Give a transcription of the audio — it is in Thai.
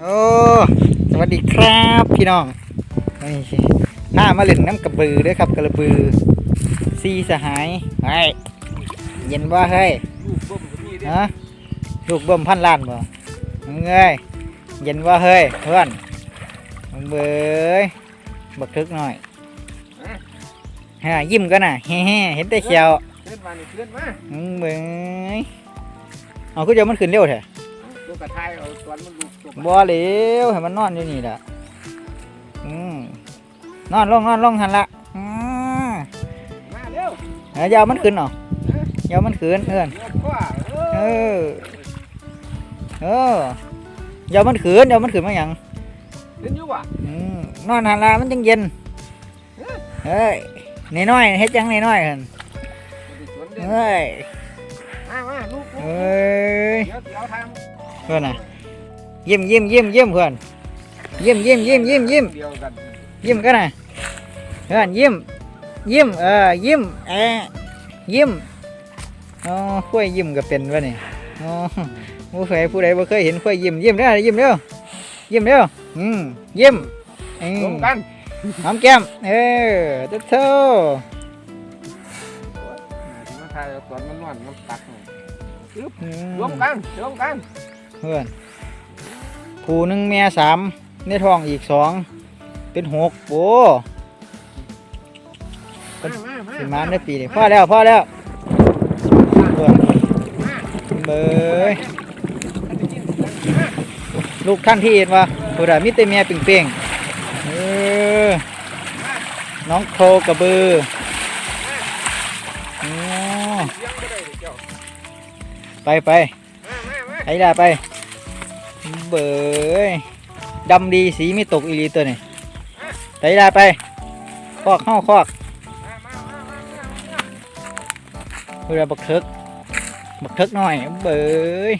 โอ้สวัสดีครับพี่น้องนี่หน้ามาเล่นน้ำกระบือด้วยครับกระบือซีสหายเฮ้ยเย็นว่าเฮ้ยฮะลูกเบิ่มพันล้านบ่มึงเอ้ยเย็นว่าเฮ้ยเพื่อนมึงเบยบักทึกหน่อยฮะยิ้มกันน่ะแฮ่ๆเห็นแต่เขียวเลื่อนมาเลื่อนมามึงเบยเอาคือเดี๋ยวมันขึ้นเร็วแท้ตัวกระทายเอาตอนมันลูก บ่เหลวให้มันนอนอยู่นี่แหละอืมนอนลงนอนลงหันละอืมมาเร็วเอาอยาวมันขึ้นเนาะอยาวมันขึ้นเอื้อนเดี๋ยวพ่อเอเอออเอออยาวมันขึ้นอยาวมันขึ้นมาหยังเล่นอยู่ว่ะอืมนอนหันละมันจังเย็นเฮ้ยน้อยๆเฮ็ดจังน้อยๆหั่นสวนเด่นเฮ้ยมามาลูกลูกเอ้ยเดี๋ยวเดี๋ยวทเพื่อนน่ะ ยิ้มยิ้มยิ้มยิ้มเพื่อนยิ้มยิ้มยิ้มยิ้มยิ้มำเดียวกันยิ้มกันนะเพื่อนยิ้มยิ้มเออยิ้มแอะยิ้มอ๋อข้วยยิ้มก็เป็นวะนี่อ๋อผู้ใดผู้ใดบ่เคยเห็นข้วยยิ้มยิ้มเด้อยิ้มเด้อยิ้มเด้ออืมยิ้มอืรวมมกันหอมแก้มเออตุ๊ดเท่ามาทายเอาตอนมันนอนมันตักนี่อืรวมกันรวมกันเพื่อน ผู้หนึ่งแม่สามในท้องอีกสองเป็นหกโอ้มามามาสิมาในปีนี้พ่อแล้วพ่อแล้วเพื่อนเบยลูกท่านที่เห็นว่าโหดามิเตเมียปิ่งเป่งๆเออน้องโคกระบือโอ้เลี้ยงบ่ได้เจ้าไปไปมามามาไอ้ดาไป เบยดำดีสีไม่ตกอีลีตัวนี่ไอ้ดาไป คอกเข้าคอกเวลาบักเทิกบักเทิกหน่อยเบย